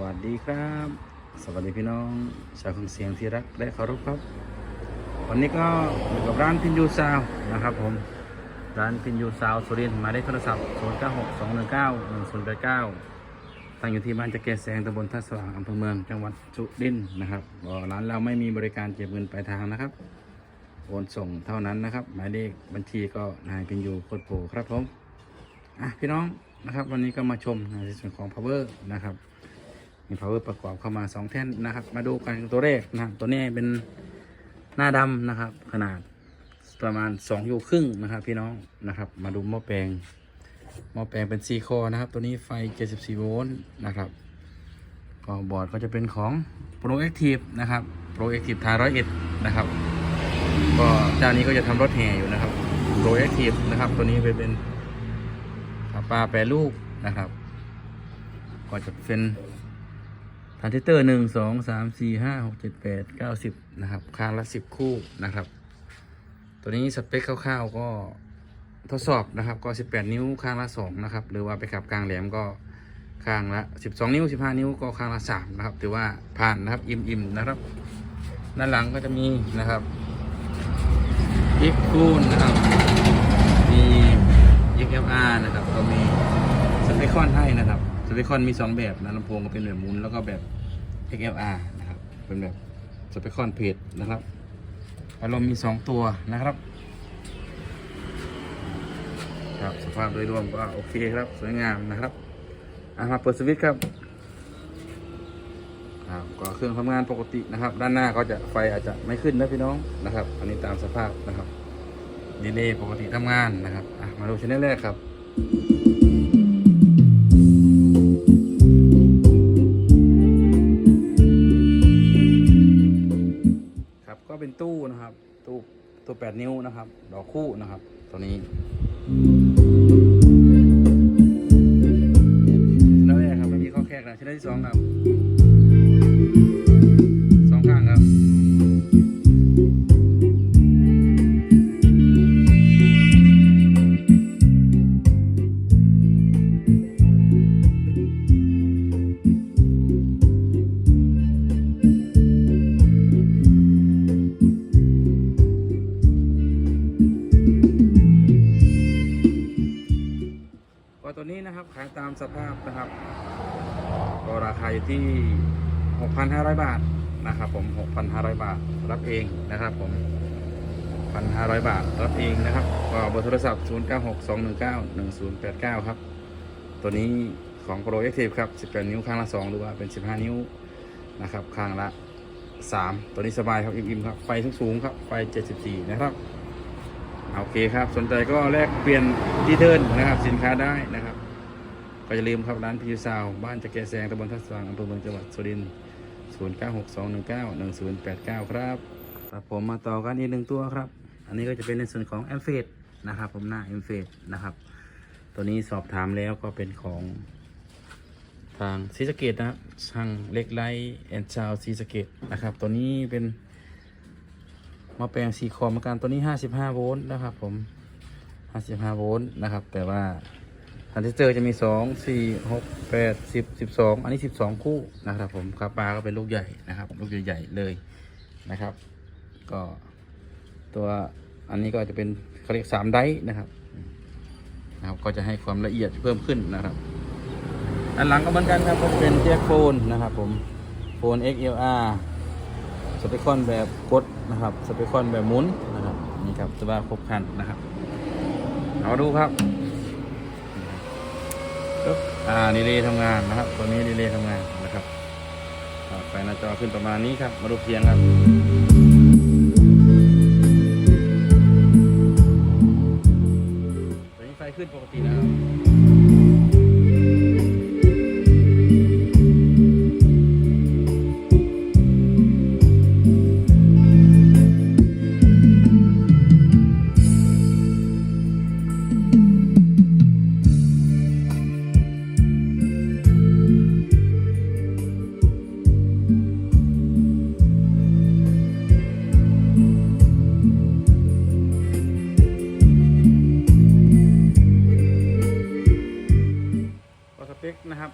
วัสดีครับ สวัสดีพี่น้อง ชาวเครื่องเสียงที่รักและเคารพครับ วันนี้ก็อยู่กับร้านพินยูซาวนะครับผม ร้านพินยูซาวสุรินทร์มายเลขโทรศัพท์ 0 9 6 2 1 9 1 0 8 9 ตั้งอยู่ที่บ้านจะเกษแสงตำบลท่าสว่างอำเภอเมืองจังหวัดสุรินทร์นะครับร้านเราไม่มีบริการเก็บเงินปลายทางนะครับ โอนส่งเท่านั้นนะครับ หมายเลขบัญชีก็นายพินยูโคตรโผครับผม อะพี่น้องนะครับวันนี้ก็มาชมในส่วนของ power นะครับ มี power ประกอบเข้ามา 2 แท่นนะครับ มาดูกันตัวแรกนะครับตัวนี้เป็นหน้าดำนะครับ ขนาดประมาณ2อยู่ครึ่งนะครับ พี่น้องนะครับ มาดูหม้อแปลงหม้อแปลงเป็น4คอนะครับ ตัวนี้ไฟ 74 โวลต์นะครับก็บอร์ดก็จะเป็นของ Pro Active นะครับ Pro Active ทาร้อยเอ็ดนะครับ ก็เจ้านี้ก็จะทำรถแห่อยู่นะครับ Pro Active นะครับ ตัวนี้เป็นเป็นปลาแปรรูปนะครับ ก็จะเป็น ทรานซิสเตอร์หนึ่งสองสามสี่ห้าหกเจ็ดแปดเก้าสิบนะครับข้างละสิบคู่นะครับ ตัวนี้สเปคคร่าวๆก็ทดสอบนะครับ ก็สิบแปดนิ้วข้างละสองนะครับ หรือว่าไปขับกลางแหลมก็ข้างละสิบสองนิ้วสิบห้านิ้วก็ข้างละสามนะครับ ถือว่าผ่านนะครับอิ่มๆนะครับด้านหลังก็จะมีนะครับอีกคูนนะครับ มี XLR นะครับ ก็มีสเปคอนให้นะครับสเปคอนมี2แบบนะลำโพงก็เป็นแบบมุนแล้วก็แบบ XLR นะครับ เป็นแบบสเปคอนเพจนะครับอารมณ์มี 2 ตัวนะครับ ครับสภาพโดยรวมก็โอเคครับ สวยงามนะครับอะมาเปิดสวิตช์ครับครับก็เครื่องทำงานปกตินะครับ ด้านหน้าก็จะไฟอาจจะไม่ขึ้นนะพี่น้องนะครับ อันนี้ตามสภาพนะครับดีเลย์ปกติทำงานนะครับอะมาดูชแนแรกครับ 8 นิ้วนะครับ ดอกคู่นะครับ ตัวนี้ามสภาพนะครับ ก็ราคาอยู่ที่ 6,500 บาทนะครับผม 6,500 บาทรับเองนะครับผม 1,500 บาทรับเองนะครับก็เบอร์โทรศัพท์ 0962191089 ครับ ตัวนี้ของ Pro Active ครับ 18 นิ้วข้างละ 2 หรือว่าเป็น 15 นิ้วนะครับ ข้างละ 3 ตัวนี้สบายครับ อิ่มๆครับ ไฟสูงๆครับ ไฟ 74 นะครับ โอเคครับ สนใจก็แลกเปลี่ยนที่เทิร์นนะครับ สินค้าได้นะครับ ก็อย่าลืมครับร้านพิวซาวบ้านจะแกแซงตำบลทัศสว่างอำเภอเมืองจังหวัดสุรินทร์0 9 6 2 1 9 1 0 8 9 ครับครับผมมาต่อกันอีกหนึ่งตัวครับ อันนี้ก็จะเป็นในส่วนของแอมเฟดนะครับ ผมหน้าแอมเฟดนะครับ ตัวนี้สอบถามแล้วก็เป็นของทางซีสเกตนะครับช่างเล็กไลท์แอนชาวซีสเกตนะครับ ตัวนี้เป็นมาแปลงสีคอมอนกันตัวนี้ 55 โวลต์นะครับ ผม 55 โวลต์นะครับ แต่ว่า ทรานซิสเตอร์จะมี2 4 6 8 10 12อันนี้12คู่นะครับผมคาปาก็เป็นลูกใหญ่นะครับ ลูกใหญ่ๆเลยนะครับ ก็ตัวอันนี้ก็จะเป็นเขาเรียก3ไดร์นะครับนะครับ ก็จะให้ความละเอียดเพิ่มขึ้นนะครับอันหลังก็เหมือนกันครับก็เป็นแจ็คโฟนนะครับผมโฟน XLR สเปคอนแบบกดนะครับสเปคอนแบบหมุนนะครับนี่ครับจะว่าครบครันนะครับเอาดูครับ อ่าดีเลย์ทำงานนะครับ ตัวนี้ดีเลย์ทำงานนะครับไฟหน้าจอขึ้นประมาณนี้ครับ มาดูเพียงครับ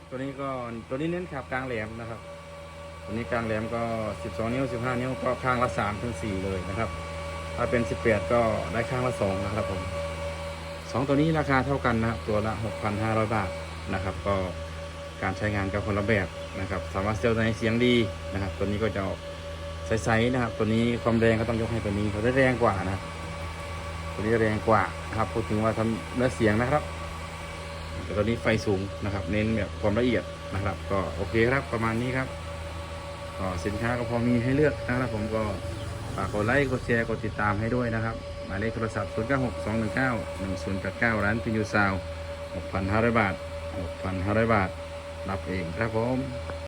ตัวนี้ก็ตัวนี้เน้นขับกลางแหลมนะครับ ตัวนี้กลางแหลมก็ 12 นิ้ว 15 นิ้วก็ข้างละ3ถึง4เลยนะครับ ถ้าเป็น 18 ก็ได้ข้างละ2นะครับผมสองตัวนี้ราคาเท่ากันนะครับตัวละ 6,500 บาทนะครับ ก็การใช้งานกับคนละแบบนะครับ สามารถเซลล์ในเสียงดีนะครับ ตัวนี้ก็จะใสๆนะครับ ตัวนี้ความแรงก็ต้องยกให้ตัวนี้เขาได้แรงกว่านะตัวนี้แรงกว่าครับพูดถึงว่าทำเนื้อเสียงนะครับ แต่ตอนนี้ไฟสูงนะครับ เน้นแบบความละเอียดนะครับ ก็โอเคครับประมาณนี้ครับก็สินค้าก็พอมีให้เลือกนะครับ ผมก็ฝากกดไลค์กดแชร์กดติดตามให้ด้วยนะครับ หมายเลขโทรศัพท์ 0 9 6 2 1 9 1 0 8 9 ร้านพินยูซาว 6,500 บาท 6,500 บาท รับเองครับผม